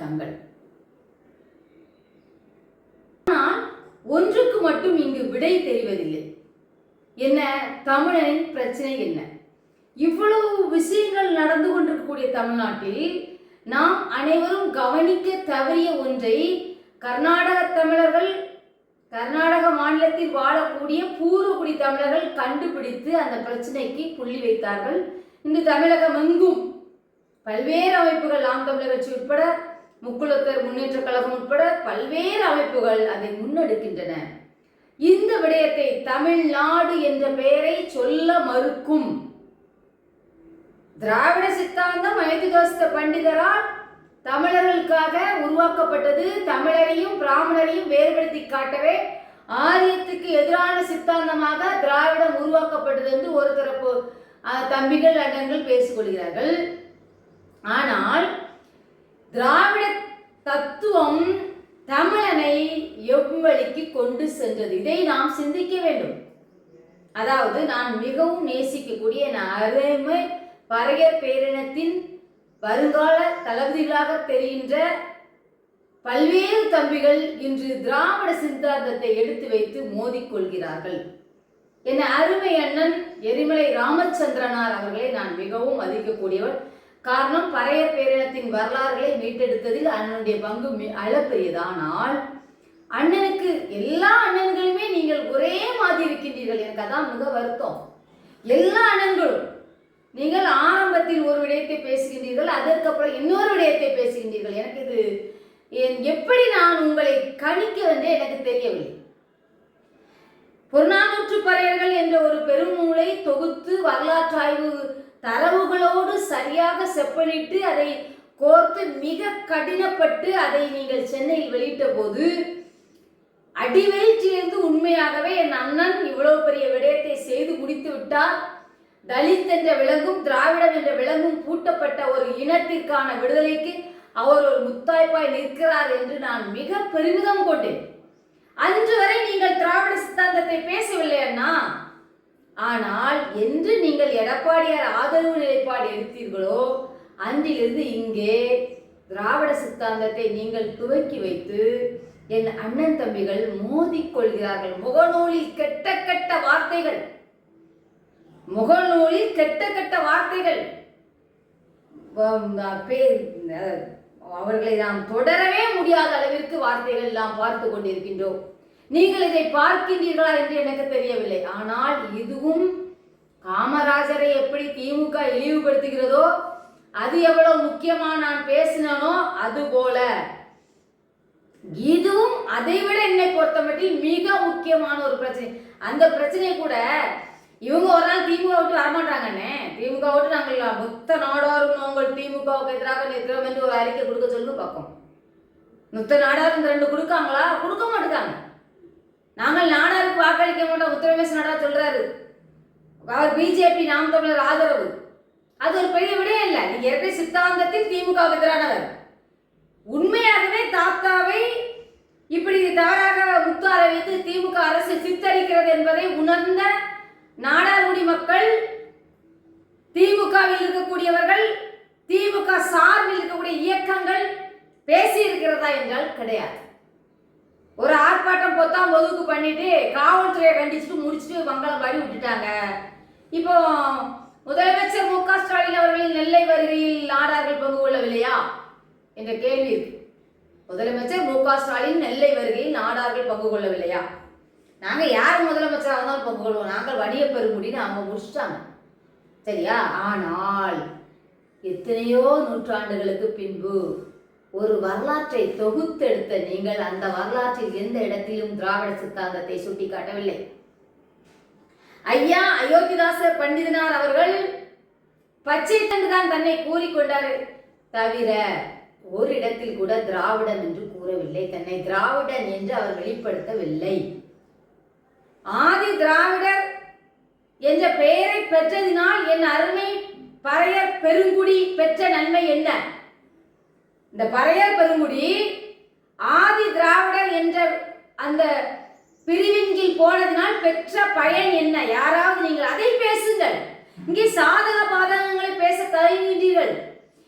சொந்தங்களுக்கும் வணக்கங்கள் ஆனால் ஒன்றுக்கு மட்டும் இங்கு விடை தெரிவதில்லை. என்ன? தமிழனின் பிரச்சனை என்ன? இவ்வளவு விஷயங்கள் நடந்து கொண்டிருக்கக்கூடிய தமிழ்நாட்டில் நாம் அனைவரும் கவனிக்க தவறிய ஒன்றை கர்நாடக தமிழர்கள் கர்நாடக மாநிலத்தில் வாழக்கூடிய பூர்வகுடி தமிழர்கள் கண்டுபிடித்து அந்த பிரச்சனைக்கு புள்ளி வைத்தார்கள். இன்று தமிழகம் எங்கும் பல்வேறு அமைப்புகள் நாம் தமிழர் கட்சி உட்பட முக்குளத்தர் முன்னேற்ற கழகம் உட்பட பல்வேறு அமைப்புகள் அதை முன்னெடுக்கின்றன. இந்த விடயத்தை தமிழ்நாடு என்ற பெயரை சொல்ல மறுக்கும். திராவிட சித்தாந்தம் அயோத்திதாச பண்டிதரால் தமிழர்களுக்காக உருவாக்கப்பட்டது தமிழரையும் பிராமணரையும் வேறுபடுத்தி காட்டவே ஆரியத்துக்கு எதிரான சித்தாந்தமாக திராவிடம் உருவாக்கப்பட்டது என்று ஒரு தரப்பு தம்பிகள் அண்ணன்கள் பேசிக்கொள்கிறார்கள் ஆனால் திராவிட தத்துவம் தமிழனை எவ்வழிக்கு கொண்டு சென்றது? இதை நாம் சிந்திக்க வேண்டும். அதாவது நான் மிகவும் நேசிக்கக்கூடிய என் அருமை பறையர் பேரினத்தின் வருங்கால தளபதிகளாக தெரிகின்ற பல்வேறு தம்பிகள் இன்று திராவிட சித்தாந்தத்தை எடுத்து வைத்து மோதிக்கொள்கிறார்கள் என் அருமை அண்ணன் எரிமலை ராமச்சந்திரனார் அவர்களை நான் மிகவும் மதிக்கக்கூடியவர். காரணம் பறையர் பேரினத்தின் வரலாறுகளை மீட்டெடுத்ததில் அண்ணனுடைய பங்கு மி- அண்ணனுக்கு எல்லா அண்ணன்களுமே நீங்கள் ஒரே மாதிரி இருக்கின்றீர்கள் எனக்கு அதான் மிக வருத்தம். எல்லா அண்ணன்களும் நீங்கள் ஆரம்பத்தில் ஒரு விடயத்தை பேசுகின்றீர்கள் அதற்கப்புறம் இன்னொரு விடயத்தை பேசுகின்றீர்கள். எனக்கு இது என் எப்படி நான் உங்களை கணிக்க வென்றே எனக்கு தெரியவில்லை. புறநானூற்று பறையர்கள் என்ற ஒரு பெருநூலை தொகுத்து வரலாற்றாய்வு தரவுகளோடு சரியாக செப்பனிட்டு அதை கோர்த்து மிக கடினப்பட்டு அதை நீங்கள் சென்னையில் வெளியிட்ட போது அடிவயிற்றிலிருந்து உண்மையாகவே என் அண்ணன் இவ்வளவு பெரிய விடயத்தை செய்து முடித்து விட்டார். தலித் என்ற விலங்கும் திராவிடம் என்ற விலங்கும் பூட்டப்பட்ட ஒரு இனத்திற்கான விடுதலைக்கு அவர் ஒரு முத்தாய்ப்பாய் நிற்கிறார் என்று நான் மிக பெருமிதம் கொண்டேன். அன்று வரை நீங்கள் திராவிட சித்தாந்தத்தை பேசவில்லை அண்ணா. ஆனால் என்று நீங்கள் எடப்பாடியார் ஆதரவு நிலைப்பாடு எடுத்தீர்களோ அன்றிலிருந்து இங்கே திராவிட சித்தாந்தத்தை நீங்கள் துவக்கி வைத்து என் அண்ணன் தம்பிகள் மோதிக்கொள்கிறார்கள் முகநூலில் கெட்ட கெட்ட வார்த்தைகள். முகநூலில் கெட்ட கெட்ட வார்த்தைகள். பேர் அவர்களை நாம் தொடரவே முடியாத அளவிற்கு வார்த்தைகள் நாம் பார்த்து கொண்டிருக்கின்றோம். நீங்கள் இதை பார்க்கின்றீர்களா என்று எனக்கு தெரியவில்லை. ஆனால் இதுவும் காமராஜரை எப்படி திமுக இழிவுபடுத்துகிறதோ அது எவ்வளவு முக்கியமா நான் பேசினோ அது போல இதுவும் அதை விட என்னை பொறுத்தமட்டில் மிக முக்கியமான ஒரு பிரச்சனை. அந்த பிரச்சனை கூட இவங்க ஒரு நாள் திமுக விட்டு வரமாட்டாங்கண்ணே. திமுக விட்டு நாங்கள் மொத்த நாடாரும் நாங்கள் திமுகவுக்கு எதிராக நிற்கிறோம் என்று ஒரு அறிக்கை கொடுக்க சொல்லு பார்ப்போம். மொத்த நாடாரும் இந்த ரெண்டு கொடுக்காங்களா? கொடுக்க மாட்டேங்காங்க நாங்கள் நாடாருக்கு வாக்களிக்க மாட்டோம் உத்தரவேச நாடா சொல்றாரு. அவர் பிஜேபி நாம் தமிழர் ஆதரவு. அது ஒரு பெரிய விடயம் இல்லை. நீங்க ஏற்கனவே சித்தாந்தத்தில் திமுக எதிரானவர். உண்மையாகவே தாத்தாவை இப்படி தவறாக முத்தார வைத்து திமுக அரசு சித்தரிக்கிறது என்பதை உணர்ந்த நாடார்குடி மக்கள் திமுகவில் இருக்கக்கூடியவர்கள் திமுக சார்பில் இருக்கக்கூடிய இயக்கங்கள் பேசி இருக்கிறதா என்றால் கிடையாது. ஒரு ஆர்ப்பாட்டம் எல்லாம் ஒதுக்கு பண்ணிட்டு காவல்துறையை கண்டிச்சுட்டு முடிச்சுட்டு மங்களம் பாடி விட்டுட்டாங்க. இப்போ முதலமைச்சர் மு க ஸ்டாலின் அவர்களின் நெல்லை வருகையில் நாடார்கள் பங்கு கொள்ளவில்லையா? என்ற கேள்வி இருக்கு. முதலமைச்சர் மு க ஸ்டாலின் நெல்லை வருகையில் நாடார்கள் பங்கு கொள்ளவில்லையா? நாங்க யார் முதலமைச்சராக இருந்தாலும் பங்கு கொள்வோம். நாங்கள் வடிய பெருமுடின்னு அவங்க முடிச்சிட்டாங்க. சரியா? ஆனால் எத்தனையோ நூற்றாண்டுகளுக்கு பின்பு ஒரு வரலாற்றை தொகுத்தெடுத்த நீங்கள் அந்த வரலாற்றில் எந்த இடத்திலும் திராவிட சித்தாந்தத்தை சுட்டிக்காட்டவில்லை. ஐயா அயோத்திதாசர் பண்டிதனார் அவர்கள் பச்சை தண்டு தான் தன்னை கூறிக்கொண்டார் தவிர ஒரு இடத்தில் கூட திராவிடன் என்று கூறவில்லை தன்னை திராவிடன் என்று அவர் வெளிப்படுத்தவில்லை. ஆதி திராவிடர் என்ற பெயரை பெற்றதினால் என் அருமை பறையர் பெருங்குடி பெற்ற நன்மை என்ன? இந்த பறையர் பெருங்குடி ஆதி திராவிடர் என்ற அந்த பிரிவின் கீழ் போனதினால் பெற்ற பயன் என்ன? யாராவது நீங்கள் அதை பேசுங்கள். இங்கே சாதக பாதகங்களை பேச தயங்குகிறீர்கள்.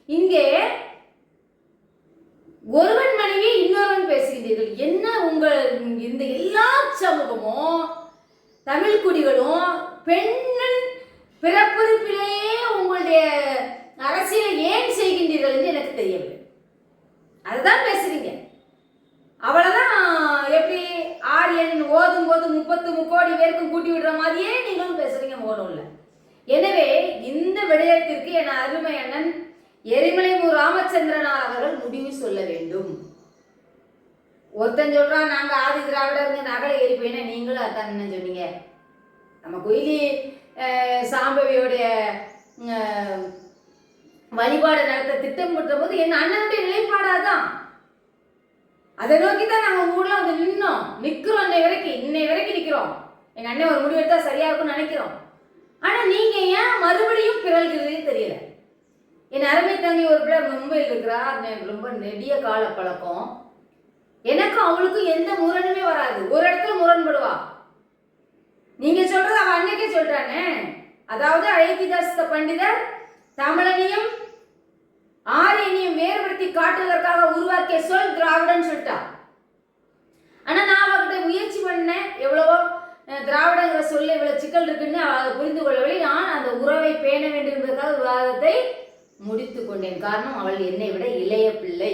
இங்கே ஒருவன் மனைவி இன்னொருவன் பேசுகிறீர்கள் என்ன உங்கள் இந்த எல்லா சமூகமும் தமிழ் குடிகளும் பெண்ணின் பிறப்புறுப்பிலேயே உங்களுடைய அரசியலை ஏன் செய்கின்றீர்கள் என்று எனக்கு தெரியவில்லை. அதுதான் பேசுறீங்க. அவ்வளோதான் எப்படி ஆரியன் ஓதும் போது முப்பத்து முக்கோடி பேருக்கும் கூட்டி விடுற மாதிரியே நீங்களும் பேசுறீங்க ஓடும் எனவே இந்த விடயத்திற்கு என் அருமை அண்ணன் எரிமலை மு ராமச்சந்திரனார் அவர்கள் முடிவு சொல்ல வேண்டும். ஒருத்தன் சொல்றான் நாங்க ஆதி திராவிடருங்க நகலை ஏறி நீங்களும் அதான் என்ன சொன்னீங்க? நம்ம குயிலி சாம்பவியோடைய வழிபாடு நடத்த திட்டம் போது என் அண்ணனுடைய நிலைப்பாடாதான். அதை நோக்கி தான் நாங்கள் ஊர்ல வந்து நின்னோம். நிக்கிறோம் இன்னை வரைக்கும் இன்னை வரைக்கும் நிக்கிறோம். எங்க அண்ணன் ஒரு முடிவு எடுத்தா சரியா இருக்கும்னு நினைக்கிறோம். ஆனா நீங்க ஏன் மறுபடியும் பிறல்கிறதுன்னு தெரியல. என் அருமை தங்கி ஒரு பிள்ளை மும்பையில் இருக்கிறா எனக்கு ரொம்ப நெடிய கால பழக்கம் எனக்கும் அவளுக்கும் எந்த முரணுமே வராது. ஒரு இடத்துல முரண்படுவா. நீங்க சொல்றது அவ அன்னைக்கே சொல்றானே. அதாவது அழகிதாஸ்த பண்டிதர் தமிழனையும் ஆரியனையும் வேறுபடுத்தி காட்டுவதற்காக உருவாக்கிய சொல் திராவிடன் சொல்லிட்டா. ஆனா நான் அவகிட்ட முயற்சி பண்ணேன். எவ்வளவோ திராவிடங்கிற சொல்ல இவ்வளவு சிக்கல் இருக்குன்னு அதை புரிந்து கொள்ளவில்லை. நான் அந்த உறவை பேண வேண்டும் என்பதற்காக விவாதத்தை முடித்து கொண்டேன். காரணம் அவள் என்னை விட இளைய பிள்ளை.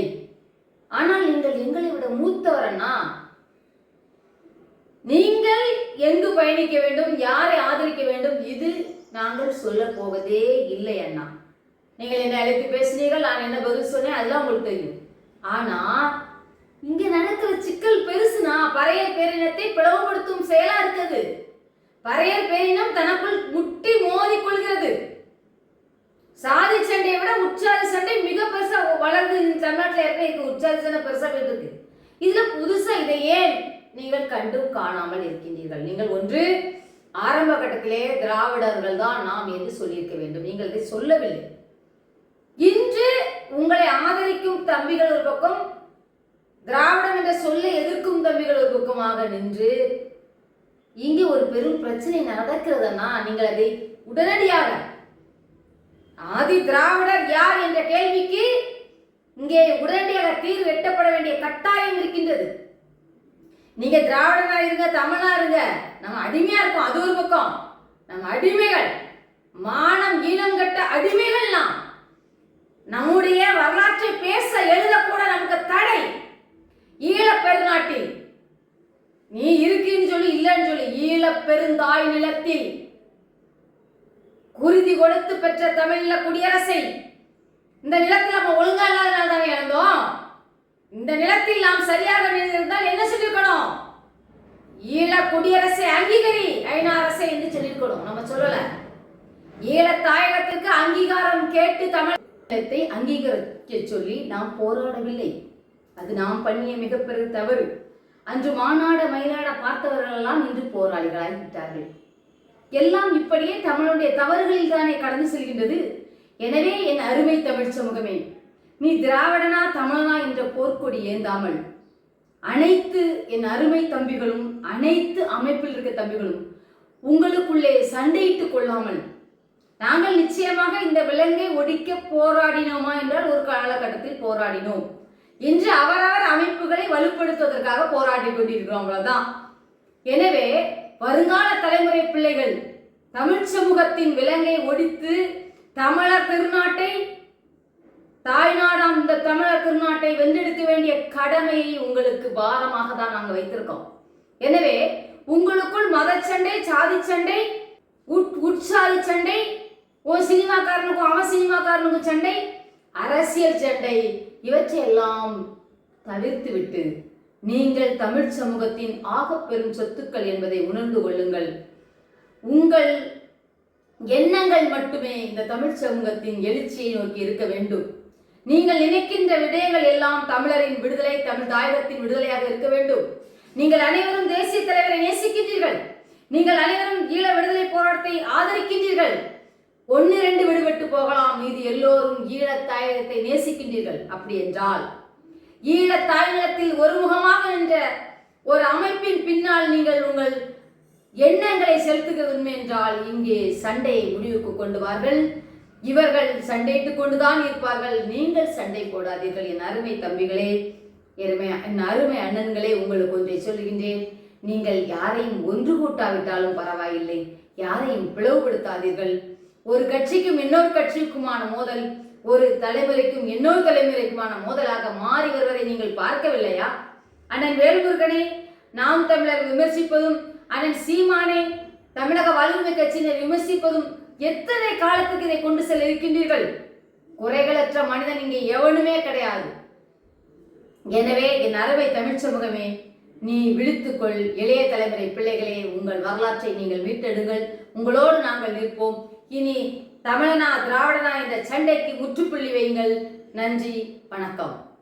ஆனால் நீங்கள் எங்களை விட மூத்தவர் அண்ணா நீங்கள் எங்கு பயணிக்க வேண்டும்? யாரை ஆதரிக்க வேண்டும்? இது நாங்கள் சொல்ல போவதே இல்லை அண்ணா. நீங்கள் என்ன அழைத்து பேசினீர்கள் நான் என்ன பதில் சொன்னேன் அதெல்லாம் உங்களுக்கு தெரியும். ஆனா இங்க நடக்கிற சிக்கல் பெருசுனா பறையர் பேரினத்தை பிளவுபடுத்தும் செயலா இருக்குது பறையர் பேரினம் தனக்குள் முட்டி மோதி கொள்கிறது. சாதி சண்டையை விட உற்சாதி சண்டை மிக பெருசா வளர்ந்து இந்த ஏற்கனவே இருக்கு. உற்சாதி சண்டை பெருசா போயிட்டு இருக்கு இதுல புதுசா இதை ஏன் நீங்கள் கண்டும் காணாமல் இருக்கின்றீர்கள்? நீங்கள் ஒன்று ஆரம்ப கட்டத்திலே திராவிடர்கள் தான் நாம் என்று சொல்லியிருக்க வேண்டும். நீங்கள் இதை சொல்லவில்லை. இன்று உங்களை ஆதரிக்கும் தம்பிகள் ஒரு பக்கம் திராவிடம் என்ற சொல்லை எதிர்க்கும் தம்பிகள் ஒரு பக்கமாக நின்று இங்கே ஒரு பெரும் பிரச்சனை நடக்கிறதுனா நீங்கள் அதை உடனடியாக ஆதி திராவிடர் யார்? என்ற கேள்விக்கு இங்கே உடனடியாக தீர்வு எட்டப்பட வேண்டிய கட்டாயம் இருக்கின்றது. நீங்க திராவிடனா இருங்க தமிழா இருங்க நம்ம அடிமையா இருக்கோம் அது ஒரு பக்கம். நம்ம அடிமைகள் மானம் ஈனம் கட்ட அடிமைகள் நான் நம்முடைய வரலாற்றை பேச எழுத கூட நமக்கு தடை. ஈழ பெருநாட்டில். நீ இருக்குன்னு சொல்லி இல்லைன்னு சொல்லி ஈழ பெருந்தாய் நிலத்தில். குருதி கொடுத்து பெற்ற தமிழ்ல குடியரசை. இந்த நிலத்தில் நம்ம ஒழுங்கா இல்லாதனால தானே இழந்தோம் இந்த நிலத்தில் நாம் சரியாக இருந்தால் என்ன சொல்லியிருக்கணும்? ஈழ குடியரசை அங்கீகரி ஐநா அரசை என்று சொல்லியிருக்கணும். நம்ம சொல்லல. ஈழ தாயகத்திற்கு அங்கீகாரம் கேட்டு தமிழ் தமிழகத்தை அங்கீகரிக்க சொல்லி நாம் போராடவில்லை. அது நாம் பண்ணிய மிகப்பெரிய தவறு. அன்று மாநாட மயிலாட பார்த்தவர்கள் எல்லாம் இன்று போராளிகளாகிவிட்டார்கள் எல்லாம் இப்படியே தமிழுடைய தவறுகளில் தானே கடந்து செல்கின்றது. எனவே என் அருமை தமிழ் சமூகமே நீ திராவிடனா தமிழனா என்ற போர்க்கொடி ஏந்தாமல் அனைத்து என் அருமை தம்பிகளும் அனைத்து அமைப்பில் இருக்க தம்பிகளும் உங்களுக்குள்ளே சண்டையிட்டுக் கொள்ளாமல் நாங்கள் நிச்சயமாக இந்த விலங்கை ஒழிக்க போராடினோமா என்றால் ஒரு காலகட்டத்தில் போராடினோம். இன்று அவரவர் அமைப்புகளை வலுப்படுத்துவதற்காக போராடி கொண்டிருக்கிறோம் அவ்வளவுதான். எனவே வருங்கால தலைமுறை பிள்ளைகள் தமிழ் சமூகத்தின் விலங்கை ஒடித்து தமிழர் திருநாட்டை தாய்நாடாம் இந்த தமிழர் திருநாட்டை வென்றெடுக்க வேண்டிய கடமையை உங்களுக்கு பாரமாக தான் நாங்கள் வைத்திருக்கோம். எனவே உங்களுக்குள் மத சண்டை சாதி சண்டை உட் உட்சாதி சண்டை ஓ சினிமாக்காரனுக்கும் அவன் சினிமாக்காரனுக்கும் சண்டை அரசியல் சண்டை. இவற்றையெல்லாம் தவிர்த்து விட்டு நீங்கள் தமிழ் சமூகத்தின் ஆகப்பெரும் சொத்துக்கள் என்பதை உணர்ந்து கொள்ளுங்கள். உங்கள் எண்ணங்கள் மட்டுமே இந்த தமிழ் சமூகத்தின் எழுச்சியை நோக்கி இருக்க வேண்டும். நீங்கள் நினைக்கின்ற விடயங்கள் எல்லாம் தமிழரின் விடுதலை தமிழ் தாயகத்தின் விடுதலையாக இருக்க வேண்டும். நீங்கள் அனைவரும் தேசிய தலைவரை நேசிக்கின்றீர்கள். நீங்கள் அனைவரும் ஈழ விடுதலை போராட்டத்தை ஆதரிக்கின்றீர்கள். ஒன்று ரெண்டு விடுபட்டு போகலாம். மீது எல்லோரும் ஈழத்தாயகத்தை நேசிக்கின்றீர்கள். அப்படி என்றால் ஈழத் தாய்நிலத்தில் ஒருமுகமாக நின்ற ஒரு அமைப்பின் பின்னால் நீங்கள் உங்கள் எண்ணங்களை செலுத்துகிறது உண்மை என்றால் இங்கே சண்டையை முடிவுக்கு கொண்டுவார்கள். இவர்கள் சண்டையிட்டுக் கொண்டுதான் இருப்பார்கள். நீங்கள் சண்டை போடாதீர்கள். என் அருமை தம்பிகளே எருமை என் அருமை அண்ணன்களே உங்களுக்கு ஒன்றை சொல்லுகின்றேன். நீங்கள் யாரையும் ஒன்று கூட்டாவிட்டாலும் பரவாயில்லை. யாரையும் பிளவுபடுத்தாதீர்கள். ஒரு கட்சிக்கும் இன்னொரு கட்சிக்குமான மோதல் ஒரு தலைமுறைக்கும் இன்னொரு தலைமுறைக்குமான மோதலாக மாறி வருவதை நீங்கள் பார்க்கவில்லையா? அண்ணன் வேல்முருகனை நாம் தமிழர் விமர்சிப்பதும் அண்ணன் சீமானை தமிழக வலிமை கட்சியினர் விமர்சிப்பதும் எத்தனை காலத்துக்கு இதை கொண்டு செல்ல இருக்கின்றீர்கள்? குறைகளற்ற மனிதன் இங்கே எவனுமே கிடையாது. எனவே என் அறவை தமிழ் சமூகமே நீ விழித்துக்கொள். இளைய தலைமுறை பிள்ளைகளே உங்கள் வரலாற்றை நீங்கள் மீட்டெடுங்கள். உங்களோடு நாங்கள் நிற்போம். இனி தமிழனா திராவிடனா என்ற சண்டைக்கு முற்றுப்புள்ளி வையுங்கள். நன்றி வணக்கம்.